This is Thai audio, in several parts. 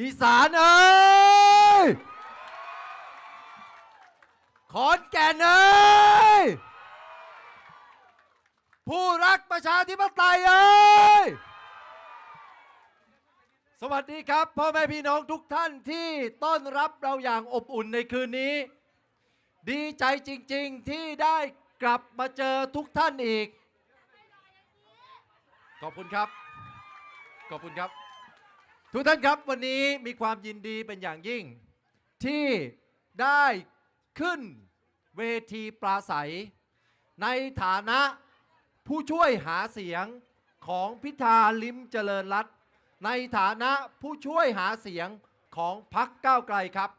อีสานเอ้ย ขอนแก่นเอ้ย ผู้รักประชาธิปไตยเอ้ย สวัสดีครับพ่อแม่พี่น้องทุกท่านที่ต้อนรับเราอย่างอบอุ่นในคืนนี้ ดีใจจริงๆที่ได้กลับมาเจอทุกท่านอีก ขอบคุณครับ ขอบคุณครับ ทุกท่านครับวันนี้มีความยินดีเป็นอย่างยิ่ง ที่ได้ขึ้นเวทีปราศัย ในฐานะผู้ช่วยหาเสียงของพิธาลิมเจริญรัตในฐานะผู้ช่วยหาเสียงของพักก้าวไกลครับ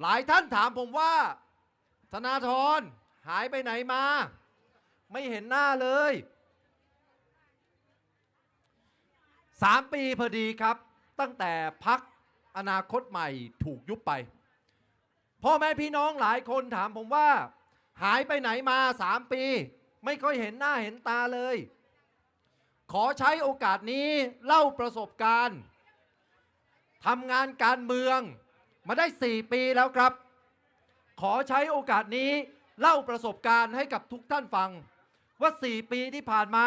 หลายท่านถามผมว่า ธนาธรหายไปไหนมา ไม่เห็นหน้าเลย สามปีพอดีครับ ตั้งแต่พักอนาคตใหม่ถูกยุบไป พ่อแม่พี่น้องหลายคนถามผมว่า หายไปไหนมาสามปี ไม่ค่อยเห็นหน้าเห็นตาเลย ขอใช้โอกาสนี้เล่าประสบการณ์ทำงานการเมืองมาได้ 4 ปีแล้วครับ ขอใช้โอกาสนี้เล่าประสบการณ์ให้กับทุกท่านฟัง ว่า 4 ปีที่ผ่านมา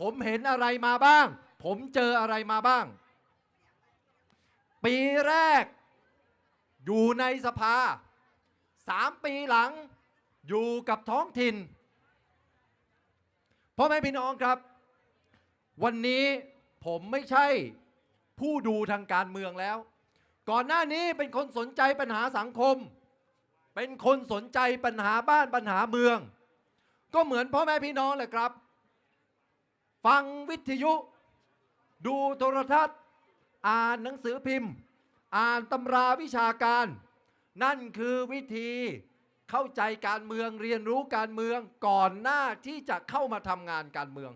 ผมเห็นอะไรมาบ้าง ผมเจออะไรมาบ้าง ปีแรก อยู่ในสภาสามปีหลังอยู่กับท้องถิ่นพ่อแม่พี่น้องครับ วันนี้ผมไม่ใช่ผู้ดูทางการเมืองแล้ว ก่อนหน้านี้เป็นคนสนใจปัญหาสังคม เป็นคนสนใจปัญหาบ้านปัญหาเมือง ก็เหมือนพ่อแม่พี่น้องแหละครับ ฟังวิทยุ ดูโทรทัศน์ อ่านหนังสือพิมพ์ อ่านตำราวิชาการ นั่นคือวิธีเข้าใจการเมืองเรียนรู้การเมืองก่อนหน้าที่จะเข้ามาทำงานการเมือง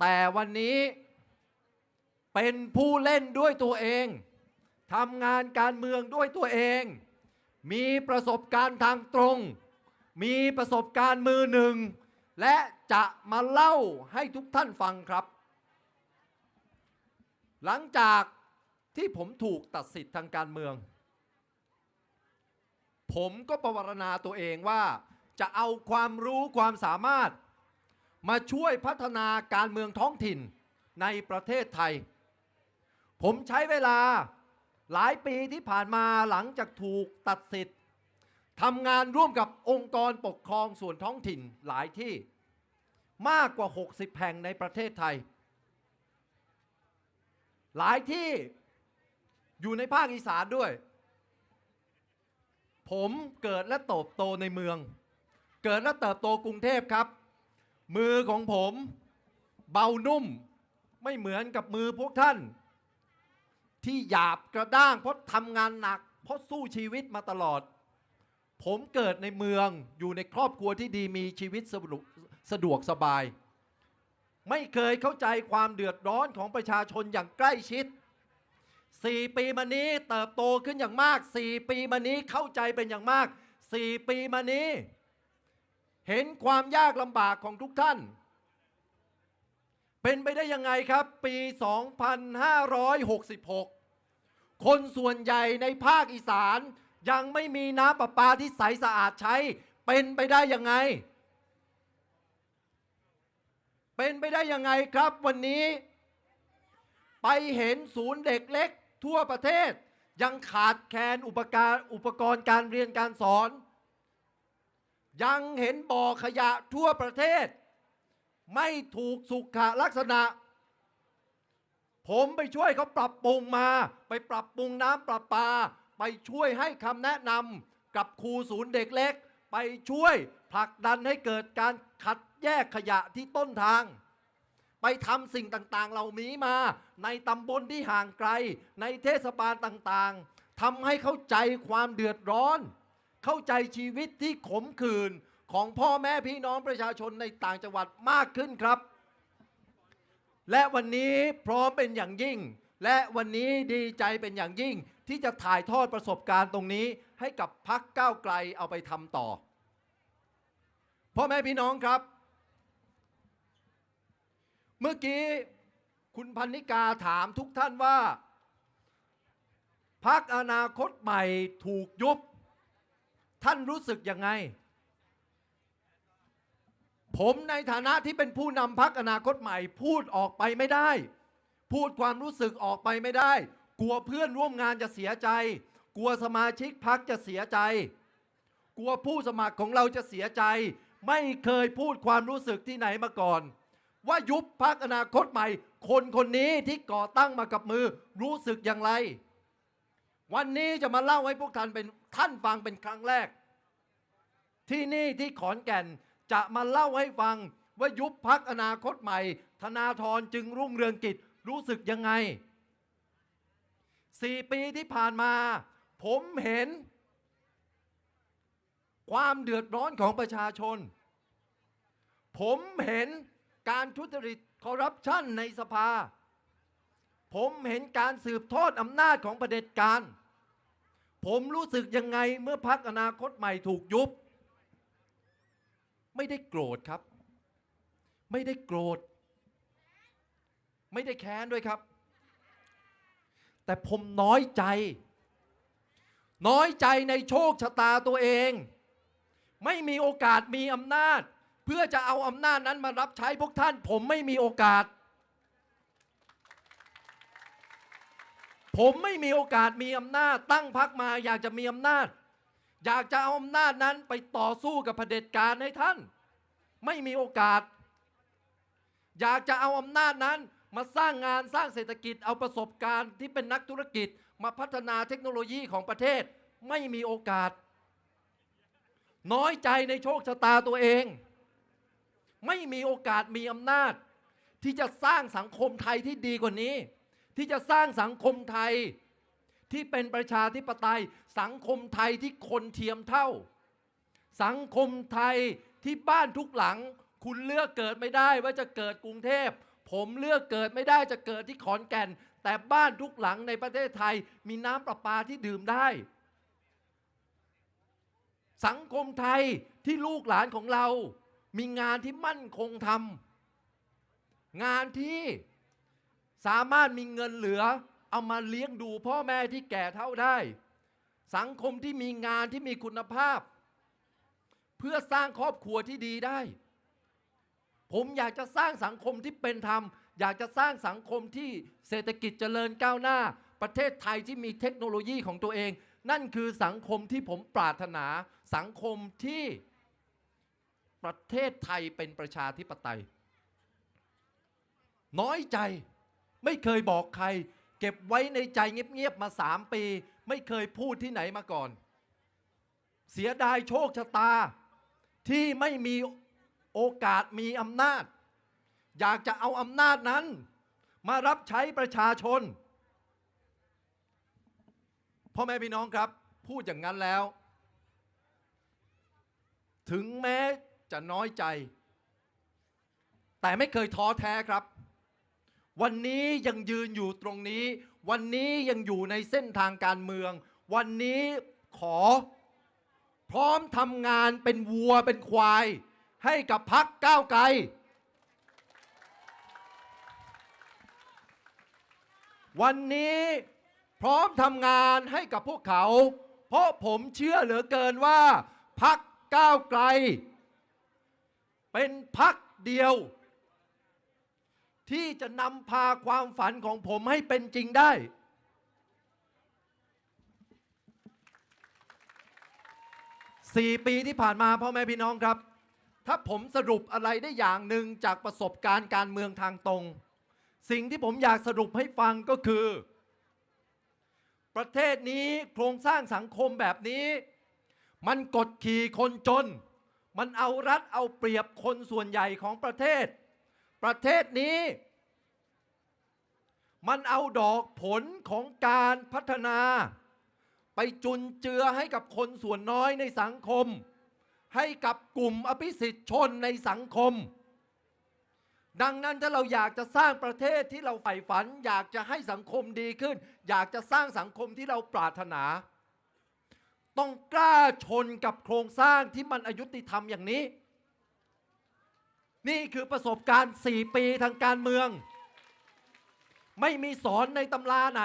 แต่วันนี้เป็นผู้เล่นด้วยตัวเองทำงานการเมืองด้วยตัวเอง มีประสบการณ์ทางตรง มีประสบการณ์มือหนึ่ง และจะมาเล่าให้ทุกท่านฟังครับ หลังจากที่ผมถูกตัดสิทธิ์ทางการเมือง ผมก็ประวรณาตัวเองว่า จะเอาความรู้ความสามารถ มาช่วยพัฒนาการเมืองท้องถิ่นในประเทศไทย ผมใช้เวลาหลายปีที่ผ่านมาหลังจากถูกตัดสิทธิ์ทำงานร่วมกับองค์กรปกครองส่วนท้องถิ่นหลายที่ มากกว่า 60 แห่งในประเทศไทย หลายที่อยู่ในภาคอีสานด้วย ผมเกิดและเติบโตในเมือง เกิดและเติบโตกรุงเทพครับ มือของผมเบานุ่มไม่เหมือนกับมือพวกท่าน ที่หยาบกระด้างเพราะทำงานหนัก เพราะสู้ชีวิตมาตลอด ผมเกิดในเมืองอยู่ในครอบครัวที่ดีมีชีวิตสะดวกสดวกสบาย ไม่เคยเข้าใจความเดือดร้อนของประชาชนอย่างใกล้ชิด 4 ปีมานี้เติบโตขึ้นอย่างมาก 4 ปีมานี้เข้าใจเป็นอย่างมาก 4 ปีมานี้ เห็นความยากลำบากของทุกท่าน เป็นไปได้ยังไงครับ ปี 2566 คนส่วนใหญ่ในภาคอีสานยังไม่มีน้ำประปาที่ใสสะอาดใช้ เป็นไปได้ยังไง เป็นไปได้ยังไงครับวันนี้ ไปเห็นศูนย์เด็กเล็กทั่วประเทศ ยังขาดแคลนอุปการอุปกรณ์การเรียนการสอน ยังเห็นบ่อขยะทั่วประเทศ ไม่ถูกสุขลักษณะ ผมไปช่วยเขาปรับปรุงมา ไปปรับปรุงน้ำประปา ไปช่วยให้คำแนะนำกับครูศูนย์เด็กเล็ก ไปช่วยผลักดันให้เกิดการคัดแยกขยะที่ต้นทาง ไปทำสิ่งต่างๆ เหล่านี้มา ในตำบลที่ห่างไกล ในเทศบาลต่างๆทำให้เข้าใจความเดือดร้อน เข้าใจชีวิตที่ขมขื่นของพ่อแม่พี่น้องประชาชนในต่างจังหวัดมากขึ้นครับ และวันนี้พร้อมเป็นอย่างยิ่ง และวันนี้ดีใจเป็นอย่างยิ่งที่จะถ่ายทอดประสบการณ์ตรงนี้ให้กับพักก้าวไกลเอาไปทำต่อ พ่อแม่พี่น้องครับ เมื่อกี้คุณพันนิกาถามทุกท่านว่าพักอนาคตใหม่ถูกยุบ ท่านรู้สึกยังไง ผมในฐานะที่เป็นผู้นำพักอนาคตใหม่พูดออกไปไม่ได้ พูดความรู้สึกออกไปไม่ได้ กลัวเพื่อนร่วมงานจะเสียใจ กลัวสมาชิกพักจะเสียใจ กลัวผู้สมัครของเราจะเสียใจ ไม่เคยพูดความรู้สึกที่ไหนมาก่อน ว่ายุบพักอนาคตใหม่ คนคนนี้ที่ก่อตั้งมากับมือรู้สึกอย่างไร วันนี้จะมาเล่าให้พวกท่านเป็นท่านฟังเป็นครั้งแรก ที่นี่ที่ขอนแก่นจะมาเล่าให้ฟังว่ายุบพักอนาคตใหม่ ธนาธรจึงรุ่งเรืองกิจรู้สึกยังไงสี่ปีที่ผ่านมา ผมเห็น ความเดือดร้อนของประชาชน ผมเห็นการทุจริตคอร์รัปชันในสภา ผมเห็นการสืบทอดอำนาจของประเผด็จการ ผมรู้สึกยังไงเมื่อพักอนาคตใหม่ถูกยุบ ไม่ได้โกรธครับ ไม่ได้โกรธ ไม่ได้แค้นด้วยครับ แต่ผมน้อยใจ น้อยใจในโชคชะตาตัวเอง ไม่มีโอกาสมีอำนาจ เพื่อจะเอาอำนาจนั้นมารับใช้พวกท่าน ผมไม่มีโอกาส ผมไม่มีโอกาสมีอำนาจ ตั้งพักมาอยากจะมีอำนาจ อยากจะเอาอำนาจนั้นไปต่อสู้กับเผด็จการให้ท่าน ไม่มีโอกาส อยากจะเอาอำนาจนั้นมาสร้างงานสร้างเศรษฐกิจเอาประสบการณ์ที่เป็นนักธุรกิจ มาพัฒนาเทคโนโลยีของประเทศไม่มีโอกาส น้อยใจในโชคชะตาตัวเอง ไม่มีโอกาสมีอำนาจ ที่จะสร้างสังคมไทยที่ดีกว่านี้ ที่จะสร้างสังคมไทยที่เป็นประชาธิปไตย สังคมไทยที่คนเทียมเท่า สังคมไทยที่บ้านทุกหลัง คุณเลือกเกิดไม่ได้ว่าจะเกิดกรุงเทพ ผมเลือกเกิดไม่ได้จะเกิดที่ขอนแก่น แต่บ้านทุกหลังในประเทศไทยมีน้ำประปาที่ดื่มได้ สังคมไทยที่ลูกหลานของเรา มีงานที่มั่นคงทำงานที่สามารถมีเงินเหลือ เอามาเลี้ยงดูพ่อแม่ที่แก่เท่าได้ สังคมที่มีงานที่มีคุณภาพ เพื่อสร้างครอบครัวที่ดีได้ ผมอยากจะสร้างสังคมที่เป็นธรรม อยากจะสร้างสังคมที่เศรษฐกิจเจริญก้าวหน้า ประเทศไทยที่มีเทคโนโลยีของตัวเอง นั่นคือสังคมที่ผมปรารถนาสังคมที่ ประเทศไทยเป็นประชาธิปไตย น้อยใจไม่เคยบอกใคร เก็บไว้ในใจเงียบๆมาสามปี ไม่เคยพูดที่ไหนมาก่อน เสียดายโชคชะตาที่ไม่มีโอกาสมีอำนาจ อยากจะเอาอำนาจนั้น มารับใช้ประชาชนพ่อแม่พี่น้องครับ พูดอย่างนั้นแล้ว ถึงแม้ จะน้อยใจ แต่ไม่เคยท้อแท้ครับ วันนี้ยังยืนอยู่ตรงนี้ วันนี้ยังอยู่ในเส้นทางการเมือง วันนี้ขอ พร้อมทำงานเป็นวัวเป็นควาย ให้กับพักก้าวไกลวันนี้พร้อมทำงานให้กับพวกเขา เพราะผมเชื่อเหลือเกินว่าพักก้าวไกล เป็นพักเดียว ที่จะนำพาความฝันของผมให้เป็นจริงได้ สี่ปีที่ผ่านมาพ่อแม่พี่น้องครับ ถ้าผมสรุปอะไรได้อย่างหนึ่งจากประสบการณ์การเมืองทางตรง สิ่งที่ผมอยากสรุปให้ฟังก็คือ ประเทศนี้โครงสร้างสังคมแบบนี้ มันกดขี่คนจน มันเอารัดเอาเปรียบคนส่วนใหญ่ของประเทศ ประเทศนี้ มันเอาดอกผลของการพัฒนา ไปจุนเจือให้กับคนส่วนน้อยในสังคม ให้กับกลุ่มอภิสิทธิชนในสังคม ดังนั้นถ้าเราอยากจะสร้างประเทศที่เราใฝ่ฝัน อยากจะให้สังคมดีขึ้น อยากจะสร้างสังคมที่เราปรารถนา ต้องกล้าชนกับโครงสร้างที่มันอายุติธรรมอย่างนี้ นี่คือประสบการณ์ 4 ปีทางการเมือง ไม่มีสอนในตำราไหน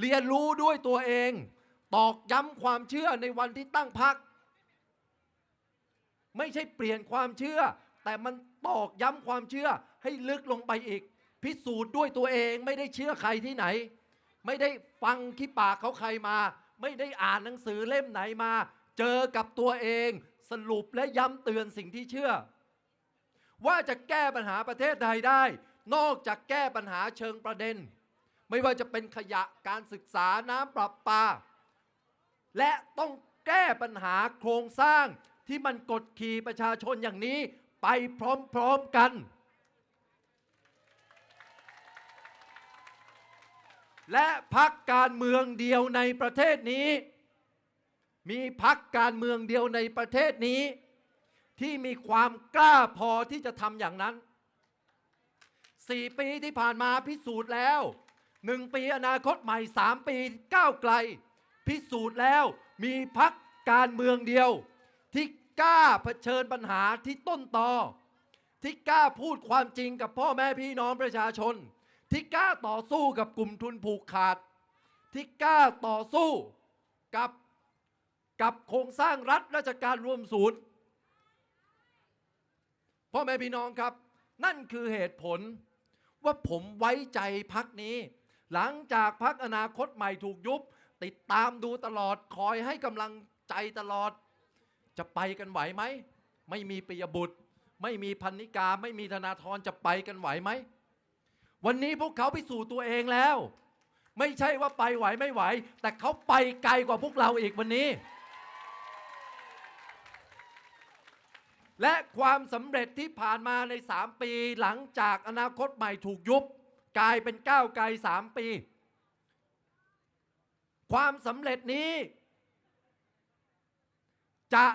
เรียนรู้ด้วยตัวเอง ตอกย้ำความเชื่อในวันที่ตั้งพัก ไม่ใช่เปลี่ยนความเชื่อ แต่มันตอกย้ำความเชื่อให้ลึกลงไปอีก พิสูจน์ด้วยตัวเองไม่ได้เชื่อใครที่ไหน ไม่ได้ฟังขี้ปากเขาใครมา ไม่ได้อ่านหนังสือเล่มไหนมา เจอกับตัวเองสรุปและย้ำเตือนสิ่งที่เชื่อ ว่าจะแก้ปัญหาประเทศไทยได้ นอกจากแก้ปัญหาเชิงประเด็น ไม่ว่าจะเป็นขยะการศึกษาน้ำประปา และต้องแก้ปัญหาโครงสร้างที่มันกดขี่ประชาชนอย่างนี้ไปพร้อมๆกัน และพักการเมืองเดียวในประเทศนี้ มีพักการเมืองเดียวในประเทศนี้ ที่มีความกล้าพอที่จะทำอย่างนั้นสี่ปีที่ผ่านมาพิสูจน์แล้วหนึ่งปีอนาคตใหม่สามปีก้าวไกล พิสูจน์แล้วมีพักการเมืองเดียว ที่กล้าเผชิญปัญหาที่ต้นตอที่กล้าพูดความจริงกับพ่อแม่พี่น้องประชาชน ที่กล้าต่อสู้กับกลุ่มทุนผูกขาด ที่กล้าต่อสู้กับกับโครงสร้างรัฐราชการรวมศูนย์พ่อแม่พี่น้องครับ นั่นคือเหตุผลว่าผมไว้ใจพักนี้ หลังจากพักอนาคตใหม่ถูกยุบ ติดตามดูตลอดคอยให้กำลังใจตลอด จะไปกันไหวไหม ไม่มีปิยบุตร ไม่มีพันนิกา ไม่มีธนาธรจะไปกันไหวไหม วันนี้พวกเขาพิสูจน์ตัวเองแล้ว ไม่ใช่ว่าไปไหวไม่ไหว แต่เขาไปไกลกว่าพวกเราอีกวันนี้ และความสำเร็จที่ผ่านมาใน 3 ปีหลังจากอนาคตใหม่ถูกยุบ กลายเป็นก้าวไกล 3 ปี ความสำเร็จนี้ จะ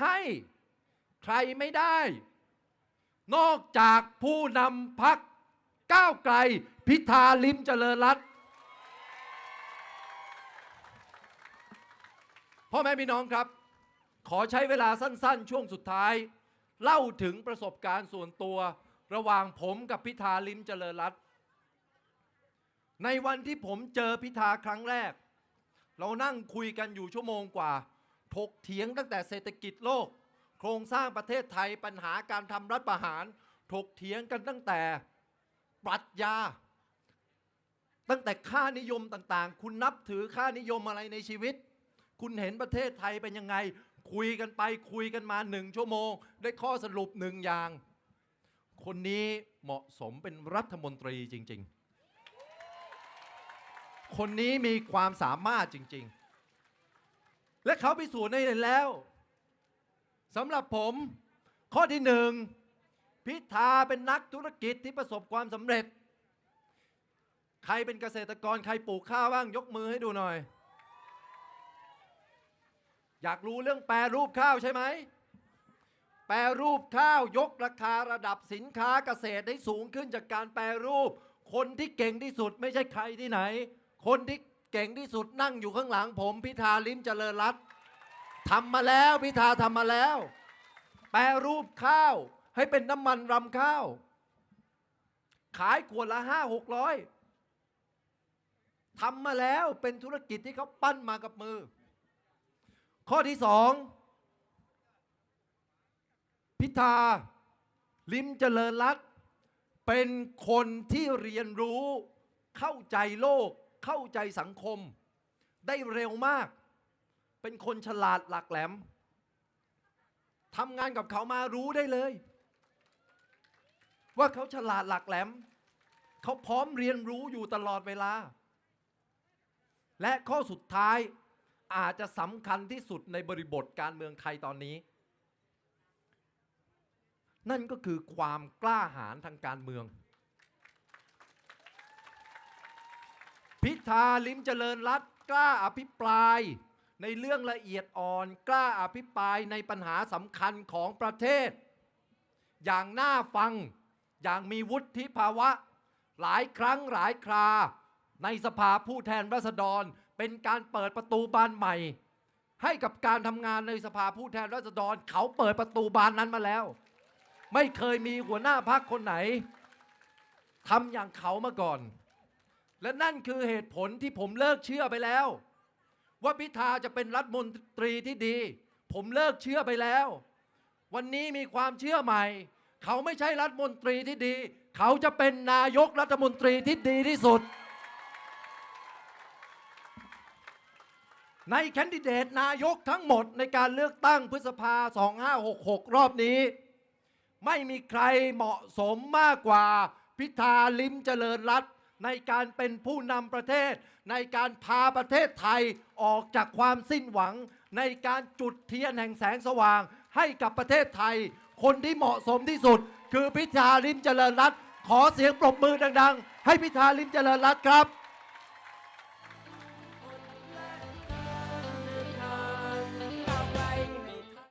ให้ใครไม่ได้ นอกจากผู้นำพัก ก้าวไกล พิธาลิมเจริญรัตพ่อแม่พี่น้องครับ ขอใช้เวลาสั้น ๆ ช่วงสุดท้าย เล่าถึงประสบการณ์ส่วนตัว ระหว่างผมกับพิธาลิมเจริญรัตในวันที่ผมเจอพิธาครั้งแรก เรานั่งคุยกันอยู่ชั่วโมงกว่า ถกเถียงตั้งแต่เศรษฐกิจโลก โครงสร้างประเทศไทยปัญหาการทำรัฐประหาร ถกเถียงกันตั้งแต่ ปรัชญา ตั้งแต่ค่านิยมต่างๆ คุณนับถือค่านิยมอะไรในชีวิต คุณเห็นประเทศไทยเป็นยังไง คุยกันไปคุยกันมาหนึ่งชั่วโมง ได้ข้อสรุปหนึ่งอย่าง คนนี้เหมาะสมเป็นรัฐมนตรีจริง ๆ คนนี้มีความสามารถจริง ๆ และเขาพิสูจน์ได้แล้วสำหรับผมข้อที่หนึ่ง พิธาเป็นนักธุรกิจที่ประสบความสำเร็จ ใครเป็นเกษตรกรใครปลูกข้าวบ้างยกมือให้ดูหน่อย อยากรู้เรื่องแปรรูปข้าวใช่ไหม แปรรูปข้าวยกราคาระดับสินค้าเกษตรให้สูงขึ้นจากการแปรรูป คนที่เก่งที่สุดไม่ใช่ใครที่ไหน คนที่เก่งที่สุดนั่งอยู่ข้างหลังผม พิธาลิ้มเจริญรัตน์ทำมาแล้วพิธาทำมาแล้ว แปรรูปข้าว ให้เป็นน้ำมันรำข้าว ขายขวดละห้าหกร้อยทำมาแล้วเป็นธุรกิจที่เขาปั้นมากับมือ ข้อที่สองพิธา ลิมเจริญรัตเป็นคนที่เรียนรู้ เข้าใจโลก เข้าใจสังคม ได้เร็วมาก เป็นคนฉลาดหลักแหลมทำงานกับเขามารู้ได้เลย ว่าเขาฉลาดหลักแหลม เขาพร้อมเรียนรู้อยู่ตลอดเวลา และข้อสุดท้ายอาจจะสำคัญที่สุดในบริบทการเมืองไทยตอนนี้ นั่นก็คือความกล้าหาญทางการเมือง พิธาลิมเจริญรัตกล้าอภิปรายในเรื่องละเอียดอ่อนกล้าอภิปรายในปัญหาสำคัญของประเทศ อย่างน่าฟัง อย่างมีวุฒิภาวะ หลายครั้งหลายครา ในสภาผู้แทนราษฎรเป็นการเปิดประตูบานใหม่ ให้กับการทำงานในสภาผู้แทนราษฎรเขาเปิดประตูบานนั้นมาแล้ว ไม่เคยมีหัวหน้าพักคนไหนทำอย่างเขามาก่อน และนั่นคือเหตุผลที่ผมเลิกเชื่อไปแล้ว ว่าพิธาจะเป็นรัฐมนตรีที่ดี ผมเลิกเชื่อไปแล้ว วันนี้มีความเชื่อใหม่ เขาไม่ใช่รัฐมนตรีที่ดี เขาจะเป็นนายกรัฐมนตรีที่ดีที่สุด ในแคนดิเดตนายกทั้งหมดในการเลือกตั้งพฤษภา 2566 รอบนี้ ไม่มีใครเหมาะสมมากกว่าพิธาลิมเจริญรัตน์ในการเป็นผู้นำประเทศ ในการพาประเทศไทยออกจากความสิ้นหวัง ในการจุดเทียนแห่งแสงสว่างให้กับประเทศไทย คนที่เหมาะสมที่สุด คือพิธาลิมเจริญรัตน์ขอเสียงปรบมือดัง ๆ ให้พิธาลิมเจริญรัตน์ครับ